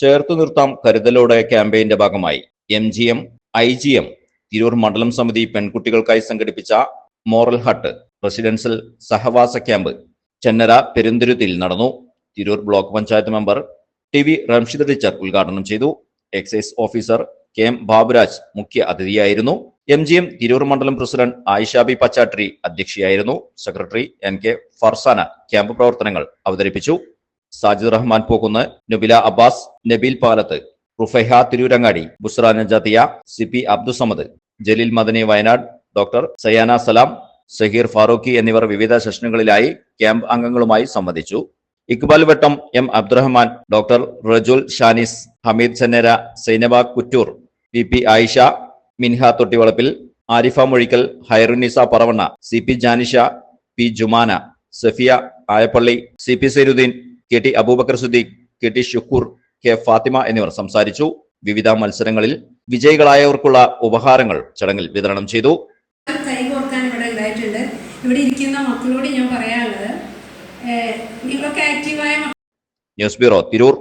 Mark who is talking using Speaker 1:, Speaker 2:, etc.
Speaker 1: ചേർത്തു നിർത്താം കരുതലോടെ ക്യാമ്പയിന്റെ ഭാഗമായി. M G M I G M Tirur മണ്ഡലം സമിതി പെൺകുട്ടികൾക്കായി സംഘടിപ്പിച്ച മോറൽ ഹട്ട് റെസിഡൻഷ്യൽ സഹവാസ ക്യാമ്പ് ചെന്നര പെരുന്തുരുത്തിൽ നടന്നു. Tirur block panchayat member T V Ramshid teacher ഉദ്ഘാടനം ചെയ്തു. Excise officer K M Baburaj മുഖ്യ അതിഥിയായിരുന്നു. എം ജി എം തിരൂർ മണ്ഡലം president Ayishabi Pachatri അധ്യക്ഷയായിരുന്നു. Secretary N K Farsana camp പ്രവർത്തനങ്ങൾ അവതരിപ്പിച്ചു. Sajid Rahman Pokkunnu Nabila Abbas Nabeel Palath. Rufaiha Tirurangadi. Busra Najathiya C P Abdussamad Jaleel Madani Wayanad. Doctor Sayana Salam Saheer Farooqi എന്നിവർ വിവിധ സെഷനുകളിലായി camp അംഗങ്ങളുമായി സംവദിച്ചു. Iqbal Vattam M Abdurahman doctor Rajul Shanis Hameed Chennara Sainaba Kuttoor P P Ayisha Minha Thottivalappil Arifa Mozhikkal Hairunisa Paravanna C P Janisha P Jumana Safiya Ayappally C P Sainuddeen K T Abubakar Siddique K T Shukkoor K Fathima എന്നിവർ സംസാരിച്ചു. വിവിധ മത്സരങ്ങളിൽ വിജയികളായവർക്കുള്ള ഉപഹാരങ്ങൾ ചടങ്ങിൽ വിതരണം ചെയ്തു.
Speaker 2: കൈകോർക്കാൻ ഇവിടെ ഉണ്ടായിട്ടുണ്ട് ഇവിടെ ഇരിക്കുന്ന മക്കളോട് ഞാൻ പറയാനുള്ളത് ഏഹ് നിങ്ങളൊക്കെ ആക്റ്റീവായ
Speaker 1: ന്യൂസ് ബ്യൂറോ തിരൂർ.